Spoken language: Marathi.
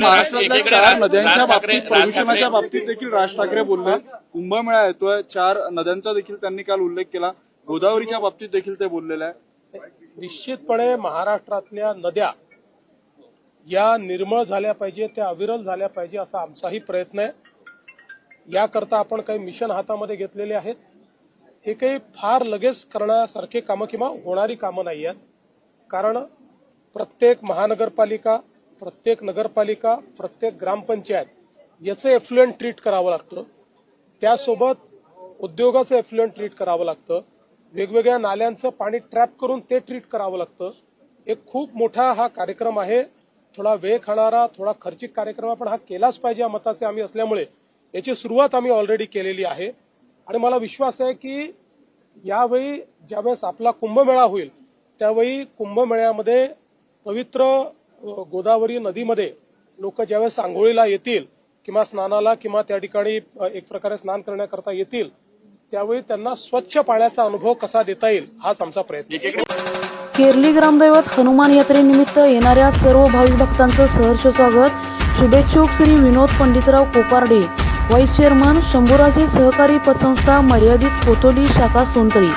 महाराष्ट्रातल्या चार राज- नद्यांच्या बाबतीत राज प्रदूषणाच्या ठाकरे- बाबतीत देखील राज ठाकरे बोलले. कुंभमेळा येतोय. चार नद्यांचा देखील त्यांनी काल उल्लेख केला. गोदावरीच्या बाबतीत देखील ते बोललेले आहे. निश्चितपणे महाराष्ट्रातल्या नद्या या निर्मळ झाल्या पाहिजे त्या अविरल झाल्या पाहिजे असा आमचाही प्रयत्न आहे. याकरता आपण काही मिशन हातामध्ये घेतलेले आहेत. हे काही फार लगेच करण्यासारखे कामं किंवा होणारी कामं नाही आहेत. कारण प्रत्येक महानगरपालिका प्रत्येक नगरपालिका प्रत्येक ग्रामपंचायत याचं एफ्लुएंट ट्रीट करावं लागतं. त्यासोबत उद्योगाचं एफ्लुएंट ट्रीट करावं लागतं. वेगवेगळ्या नाल्यांचं पाणी ट्रॅप करून ते ट्रीट करावं लागतं. एक खूप मोठा हा कार्यक्रम आहे. थोडा वेळ खाणारा थोडा खर्चिक कार्यक्रम पण हा केलाच पाहिजे या मताचे आम्ही असल्यामुळे. याची सुरुवात आम्ही ऑलरेडी केलेली आहे. आणि मला विश्वास आहे की यावेळी ज्यावेळेस आपला कुंभमेळा होईल त्यावेळी कुंभमेळ्यामध्ये पवित्र गोदावरी नदीमध्ये लोक ज्यावेळेस आंघोळीला येतील किंवा स्नानाला किंवा त्या ठिकाणी एक प्रकारे स्नान करण्याकरता येतील त्यावेळी त्यांना स्वच्छ पाण्याचा अनुभव कसा देता येईल हाच आमचा प्रयत्न आहे. केरली ग्रामदैवत हनुमान यात्रेनिमित्त येणाऱ्या सर्व भाविक भक्तांचं सहर्ष स्वागत शुभेच्छुक श्री विनोद पंडितराव कोपार्डे व्हाईस चेअरमन शंभूराजे सहकारी पतसंस्था मर्यादित कोतोली शाखा सोनतळी